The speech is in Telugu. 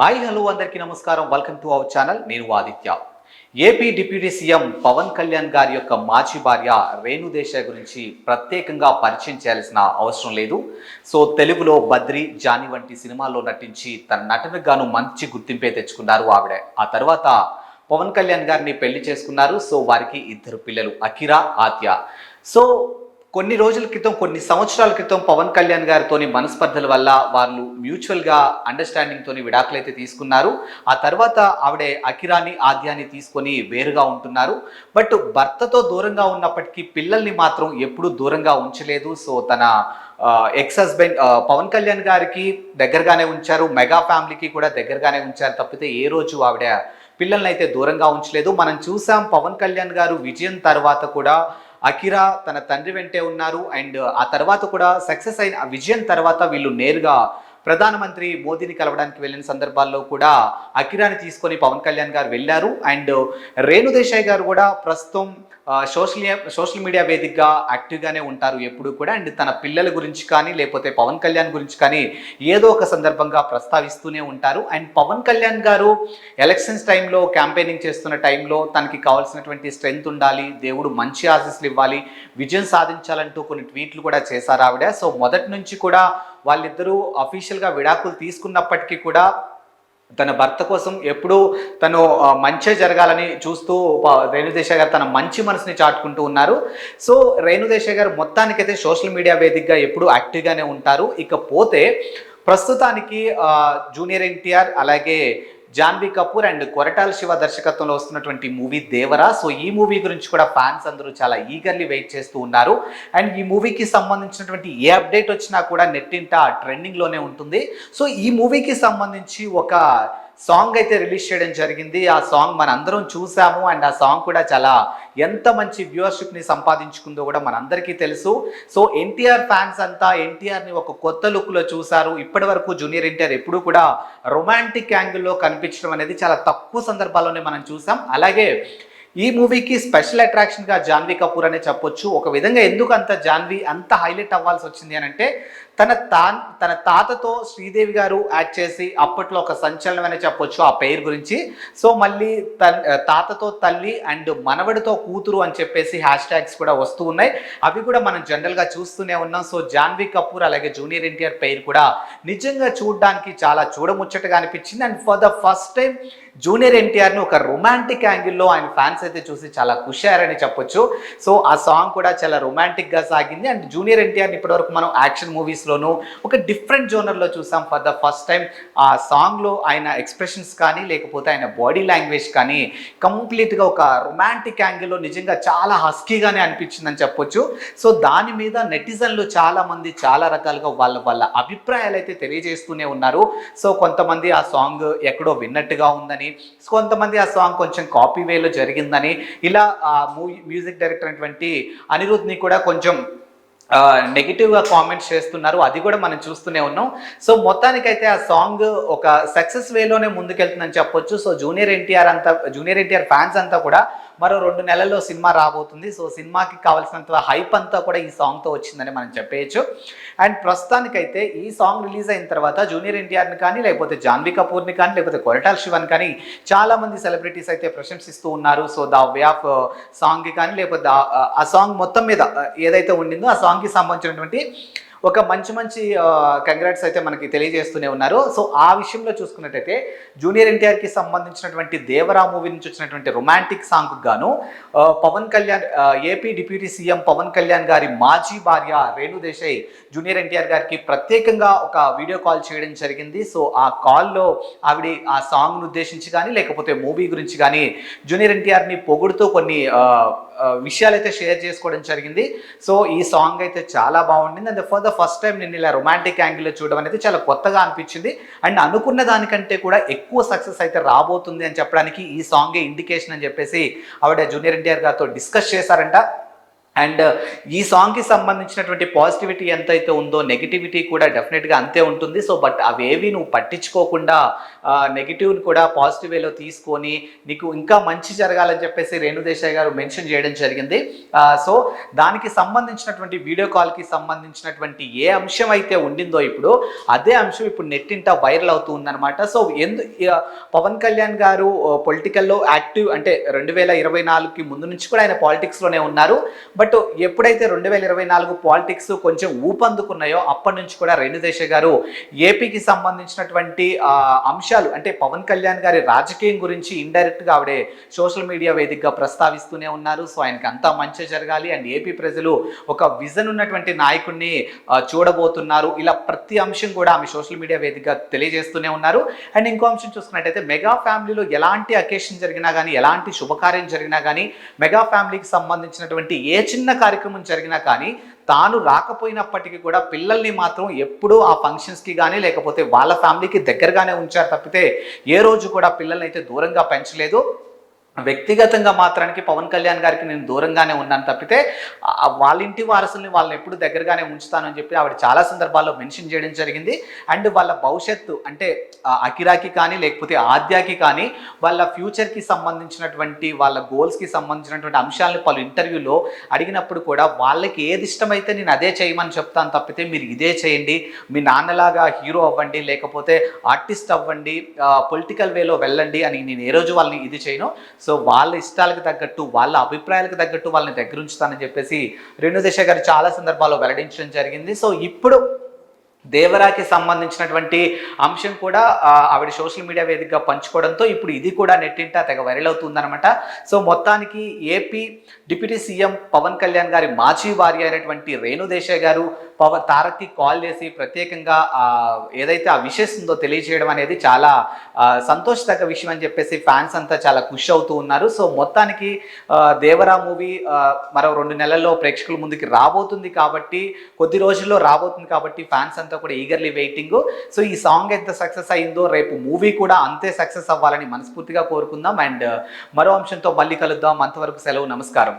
హాయ్ హలో అందరికీ నమస్కారం. వెల్కమ్ టు అవర్ ఛానల్ నేను Aditya. AP deputy CM Pawan Kalyan గారి యొక్క మాజీ భార్య రేణు దేశాయ్ గురించి ప్రత్యేకంగా పరిచయం చేయాల్సిన అవసరం లేదు. సో తెలుగులో బద్రి జాని వంటి సినిమాల్లో నటించి తన నటనకు గాను మంచి గుర్తింపే తెచ్చుకున్నారు ఆవిడ. ఆ తర్వాత పవన్ కళ్యాణ్ గారిని పెళ్ళి చేసుకున్నారు. సో వారికి ఇద్దరు పిల్లలు అకిరా ఆత్య సో కొన్ని రోజుల క్రితం కొన్ని సంవత్సరాల క్రితం పవన్ కళ్యాణ్ గారితోని మనస్పర్ధల వల్ల వాళ్ళు మ్యూచువల్గా అండర్స్టాండింగ్ తోని విడాకులైతే తీసుకున్నారు. ఆ తర్వాత ఆవిడ అకిరాని ఆద్యాన్ని తీసుకొని వేరుగా ఉంటున్నారు. బట్ భర్తతో దూరంగా ఉన్నప్పటికీ పిల్లల్ని మాత్రం ఎప్పుడూ దూరంగా ఉంచలేదు. సో తన ఎక్స్ హస్బెండ్ పవన్ కళ్యాణ్ గారికి దగ్గరగానే ఉంచారు. మెగా ఫ్యామిలీకి కూడా దగ్గరగానే ఉంచారు. తప్పితే ఏ రోజు ఆవిడ పిల్లల్ని అయితే దూరంగా ఉంచలేదు. మనం చూసాం పవన్ కళ్యాణ్ గారు విజయం తర్వాత కూడా అకిరా తన తండ్రి వెంటే ఉన్నారు. అండ్ ఆ తర్వాత కూడా సక్సెస్ అయిన విజయం తర్వాత వీళ్ళు నేరుగా ప్రధానమంత్రి మోదీని కలవడానికి వెళ్ళిన సందర్భాల్లో కూడా అకిరాని తీసుకొని పవన్ కళ్యాణ్ గారు వెళ్ళారు. అండ్ రేణు దేశాయ్ గారు కూడా ప్రస్తుతం సోషల్ సోషల్ మీడియా వేదికగా యాక్టివ్గానే ఉంటారు ఎప్పుడు కూడా. అండ్ తన పిల్లల గురించి కానీ లేకపోతే పవన్ కళ్యాణ్ గురించి కానీ ఏదో ఒక సందర్భంగా ప్రస్తావిస్తూనే ఉంటారు. అండ్ పవన్ కళ్యాణ్ గారు ఎలక్షన్స్ టైంలో క్యాంపెయినింగ్ చేస్తున్న టైంలో తనకి కావాల్సినటువంటి స్ట్రెంగ్త్ ఉండాలి దేవుడు మంచి ఆశీస్సులు ఇవ్వాలి విజయం సాధించాలంటూ కొన్ని ట్వీట్లు కూడా చేశారు ఆవిడ. సో మొదటి నుంచి కూడా వాళ్ళిద్దరూ అఫీషియల్గా విడాకులు తీసుకున్నప్పటికీ కూడా తన భర్త కోసం ఎప్పుడూ తను ఆ, మంచే జరగాలని చూస్తూ రేణుదేశ గారు తన మంచి మనసుని చాటుకుంటూ ఉన్నారు. సో రేణుదేశ గారు మొత్తానికైతే సోషల్ మీడియా వేదికగా ఎప్పుడూ యాక్టివ్గానే ఉంటారు. ఇకపోతే ప్రస్తుతానికి జూనియర్ ఎన్టీఆర్ అలాగే జాన్వీ కపూర్ అండ్ కొరటాల శివ దర్శకత్వంలో వస్తున్నటువంటి మూవీ దేవరా. సో ఈ మూవీ గురించి కూడా ఫ్యాన్స్ అందరూ చాలా ఈగర్లీ వెయిట్ చేస్తూ ఉన్నారు. అండ్ ఈ మూవీకి సంబంధించినటువంటి ఏ అప్డేట్ వచ్చినా కూడా నెట్టింట ట్రెండింగ్లోనే ఉంటుంది. సో ఈ మూవీకి సంబంధించి ఒక సాంగ్ అయితే రిలీజ్ చేయడం జరిగింది. ఆ సాంగ్ మన అందరం చూసాము. అండ్ ఆ సాంగ్ కూడా చాలా ఎంత మంచి వ్యూవర్షిప్ని సంపాదించుకుందో కూడా మనందరికీ తెలుసు. సో ఎన్టీఆర్ ఫ్యాన్స్ అంతా ఎన్టీఆర్ని ఒక కొత్త లుక్లో చూశారు. ఇప్పటి వరకు జూనియర్ ఎన్టీఆర్ ఎప్పుడూ కూడా రొమాంటిక్ యాంగిల్లో కనిపించడం అనేది చాలా తక్కువ సందర్భాల్లోనే మనం చూసాం. అలాగే ఈ మూవీకి స్పెషల్ అట్రాక్షన్గా జాన్వీ కపూర్ అనే చెప్పొచ్చు. ఒక విధంగా ఎందుకు అంత జాన్వీ అంత హైలైట్ అవ్వాల్సి వచ్చింది అని అంటే తన తా తన తాతతో శ్రీదేవి గారు యాడ్ చేసి అప్పట్లో ఒక సంచలనమైన చెప్పొచ్చు ఆ పేరు గురించి. సో మళ్ళీ తన్- తాతతో తల్లి అండ్ మనవడితో కూతురు అని చెప్పేసి హ్యాష్ ట్యాగ్స్ కూడా వస్తూ ఉన్నాయి. అవి కూడా మనం జనరల్గా చూస్తూనే ఉన్నాం. సో జాన్వీ కపూర్ అలాగే జూనియర్ ఎన్టీఆర్ పేరు కూడా నిజంగా చూడడానికి చాలా చూడముచ్చటగా అనిపించింది. And for the first time junior ఎన్టీఆర్ని ఒక రొమాంటిక్ యాంగిల్లో ఆయన ఫ్యాన్స్ అయితే చూసి చాలా ఖుషి అయ్యారని చెప్పొచ్చు. సో ఆ సాంగ్ కూడా చాలా రొమాంటిక్గా సాగింది. అండ్ జూనియర్ ఎన్టీఆర్ని ఇప్పటివరకు మనం యాక్షన్ మూవీస్ లోను ఒక డిఫరెంట్ జోనర్లో చూసాం ఫర్ ద ఫస్ట్ టైం. ఆ సాంగ్లో ఆయన ఎక్స్ప్రెషన్స్ కానీ లేకపోతే ఆయన బాడీ లాంగ్వేజ్ కానీ కంప్లీట్గా ఒక రొమాంటిక్ యాంగిల్లో నిజంగా చాలా హస్కీగానే అనిపించిందని చెప్పొచ్చు. సో దాని మీద నెటిజన్లు చాలామంది చాలా రకాలుగా వాళ్ళ వాళ్ళ అభిప్రాయాలు అయితే తెలియజేస్తూనే ఉన్నారు. సో కొంతమంది ఆ సాంగ్ ఎక్కడో విన్నట్టుగా ఉందని కొంతమంది ఆ సాంగ్ కొంచెం కాపీ వేలో జరిగిందని ఇలా మూవీ మ్యూజిక్ డైరెక్టర్ అయినటువంటి అనిరుద్ని కూడా కొంచెం నెగిటివ్గా కామెంట్స్ చేస్తున్నారు. అది కూడా మనం చూస్తూనే ఉన్నాం. సో మొత్తానికైతే ఆ సాంగ్ ఒక సక్సెస్ వేలోనే ముందుకెళ్తుందని చెప్పొచ్చు. సో జూనియర్ ఎన్టీఆర్ అంతా జూనియర్ ఎన్టీఆర్ ఫ్యాన్స్ అంతా కూడా మరో రెండు నెలల్లో సినిమా రాబోతుంది. సో సినిమాకి కావాల్సినంత హైప్ అంతా కూడా ఈ సాంగ్తో వచ్చిందని మనం చెప్పేయచ్చు. అండ్ ప్రస్తుతానికైతే ఈ సాంగ్ రిలీజ్ అయిన తర్వాత జూనియర్ ఎన్టీఆర్ని కానీ లేకపోతే జాన్వీ కపూర్ని కానీ లేకపోతే కొరటాల శివన్ కానీ చాలా మంది సెలబ్రిటీస్ అయితే ప్రశంసిస్తూ ఉన్నారు. సో ద వే ఆఫ్ సాంగ్కి కానీ లేకపోతే uh, ఆ సాంగ్ మొత్తం మీద uh, ఏదైతే ఉండిందో ఆ సాంగ్ సాంగ్కి సంబంధించినటువంటి ఒక మంచి మంచి కంగ్రాట్స్ అయితే మనకి తెలియజేస్తూనే ఉన్నారు. సో ఆ విషయంలో చూసుకున్నట్టయితే జూనియర్ ఎన్టీఆర్కి సంబంధించినటువంటి దేవరా మూవీ నుంచి వచ్చినటువంటి రొమాంటిక్ సాంగ్ గాను Pawan Kalyan AP deputy CM Pawan Kalyan గారి మాజీ భార్య రేణు దేశాయ్ జూనియర్ ఎన్టీఆర్ గారికి ప్రత్యేకంగా ఒక వీడియో కాల్ చేయడం జరిగింది. సో ఆ కాల్లో ఆవిడ ఆ సాంగ్ను ఉద్దేశించి కానీ లేకపోతే మూవీ గురించి కానీ జూనియర్ ఎన్టీఆర్ని పొగుడుతూ కొన్ని విషయాలు అయితే షేర్ చేసుకోవడం జరిగింది. సో ఈ సాంగ్ అయితే చాలా బాగుండింది. And for the first time నేను ఇలా రొమాంటిక్ యాంగిల్లో చూడడం అనేది చాలా కొత్తగా అనిపించింది. అండ్ అనుకున్న దానికంటే కూడా ఎక్కువ సక్సెస్ అయితే రాబోతుంది అని చెప్పడానికి ఈ సాంగే ఇండికేషన్ అని చెప్పేసి ఆవిడ జూనియర్ ఎన్టీఆర్ గారితో డిస్కస్ చేశారంట. అండ్ ఈ సాంగ్కి సంబంధించినటువంటి పాజిటివిటీ ఎంతైతే ఉందో నెగిటివిటీ కూడా డెఫినెట్గా అంతే ఉంటుంది. సో బట్ అవేవి నువ్వు పట్టించుకోకుండా నెగిటివ్ని కూడా పాజిటివ్ వేలో తీసుకొని నీకు ఇంకా మంచి జరగాలని చెప్పేసి రేణుదేశాయ్ గారు మెన్షన్ చేయడం జరిగింది. సో దానికి సంబంధించినటువంటి వీడియో కాల్కి సంబంధించినటువంటి ఏ అంశం అయితే ఉండిందో ఇప్పుడు అదే అంశం ఇప్పుడు నెట్టింట వైరల్ అవుతూ ఉందన్నమాట. సో ఎందు పవన్ కళ్యాణ్ గారు పొలిటికల్లో యాక్టివ్ అంటే రెండు వేల ఇరవై నాలుగుకి ముందు నుంచి కూడా ఆయన పాలిటిక్స్లోనే ఉన్నారు. బట్ ఎప్పుడైతే రెండు వేల ఇరవై నాలుగు పాలిటిక్స్ కొంచెం ఊపందుకున్నాయో అప్పటి నుంచి కూడా రేణుదేశ గారు ఏపీకి సంబంధించినటువంటి అంశాలు అంటే పవన్ కళ్యాణ్ గారి రాజకీయం గురించి ఇండైరెక్ట్గా ఆవిడే సోషల్ మీడియా వేదికగా ప్రస్తావిస్తూనే ఉన్నారు. సో ఆయనకి అంతా మంచి జరగాలి. అండ్ ఏపీ ప్రజలు ఒక విజన్ ఉన్నటువంటి నాయకుడిని చూడబోతున్నారు. ఇలా ప్రతి అంశం కూడా ఆమె సోషల్ మీడియా వేదికగా తెలియజేస్తూనే ఉన్నారు. అండ్ ఇంకో అంశం చూసుకున్నట్టయితే మెగా ఫ్యామిలీలో ఎలాంటి అకేషన్ జరిగినా కానీ ఎలాంటి శుభకార్యం జరిగినా కానీ మెగా ఫ్యామిలీకి సంబంధించినటువంటి ఏ చిన్న కార్యక్రమం జరిగినా కానీ తాను రాకపోయినప్పటికీ కూడా పిల్లల్ని మాత్రం ఎప్పుడూ ఆ ఫంక్షన్స్కి కానీ లేకపోతే వాళ్ళ ఫ్యామిలీకి దగ్గరగానే ఉంచారు తప్పితే ఏ రోజు కూడా పిల్లల్ని అయితే దూరంగా పెంచలేదు. వ్యక్తిగతంగా మాత్రానికి పవన్ కళ్యాణ్ గారికి నేను దూరంగానే ఉన్నాను తప్పితే వాళ్ళ ఇంటి వారసుల్ని వాళ్ళని ఎప్పుడు దగ్గరగానే ఉంచుతానని చెప్పి ఆవిడ చాలా సందర్భాల్లో మెన్షన్ చేయడం జరిగింది. అండ్ వాళ్ళ భవిష్యత్తు అంటే అకిరాకి కానీ లేకపోతే ఆద్యాకి కానీ వాళ్ళ ఫ్యూచర్కి సంబంధించినటువంటి వాళ్ళ గోల్స్కి సంబంధించినటువంటి అంశాలను పలు ఇంటర్వ్యూలో అడిగినప్పుడు కూడా వాళ్ళకి ఏది ఇష్టమైతే నేను అదే చేయమని చెప్తాను తప్పితే మీరు ఇదే చేయండి. మీ నాన్నలాగా హీరో అవ్వండి లేకపోతే ఆర్టిస్ట్ అవ్వండి పొలిటికల్ వేలో వెళ్ళండి అని నేను ఏ రోజు వాళ్ళని ఇది చేయను. సో వాళ్ళ ఇష్టాలకు తగ్గట్టు వాళ్ళ అభిప్రాయాలకు తగ్గట్టు వాళ్ళని దగ్గర ఉంచుతానని చెప్పేసి రేణుదేశ గారు చాలా సందర్భాల్లో వెల్లడించడం జరిగింది. సో ఇప్పుడు దేవరాకి సంబంధించినటువంటి అంశం కూడా ఆవిడ సోషల్ మీడియా వేదికగా పంచుకోవడంతో ఇప్పుడు ఇది కూడా నెట్టింట తెగ వైరల్ అవుతుందనమాట సో మొత్తానికి AP deputy CM Pawan Kalyan గారి మాజీ భార్య అయినటువంటి రేణుదేశాయ్ గారు పవన్ తారక్కి కాల్ చేసి ప్రత్యేకంగా ఏదైతే ఆ విషెస్ ఉందో తెలియజేయడం అనేది చాలా సంతోషదగ్గ విషయం అని చెప్పేసి ఫ్యాన్స్ అంతా చాలా ఖుషి అవుతూ ఉన్నారు. సో మొత్తానికి దేవరా మూవీ మరో రెండు నెలల్లో ప్రేక్షకుల ముందుకి రాబోతుంది కాబట్టి కొద్ది రోజుల్లో రాబోతుంది కాబట్టి ఫ్యాన్స్ అంతా అంతా కూడా ఈగర్లీ వెయిటింగ్ సో ఈ సాంగ్ ఎంత సక్సెస్ అయిందో రేపు మూవీ కూడా అంతే సక్సెస్ అవ్వాలని మనస్ఫూర్తిగా కోరుకుందాం. అండ్ uh, మరో అంశంతో మళ్ళీ కలుద్దాం. అంతవరకు సెలవు నమస్కారం.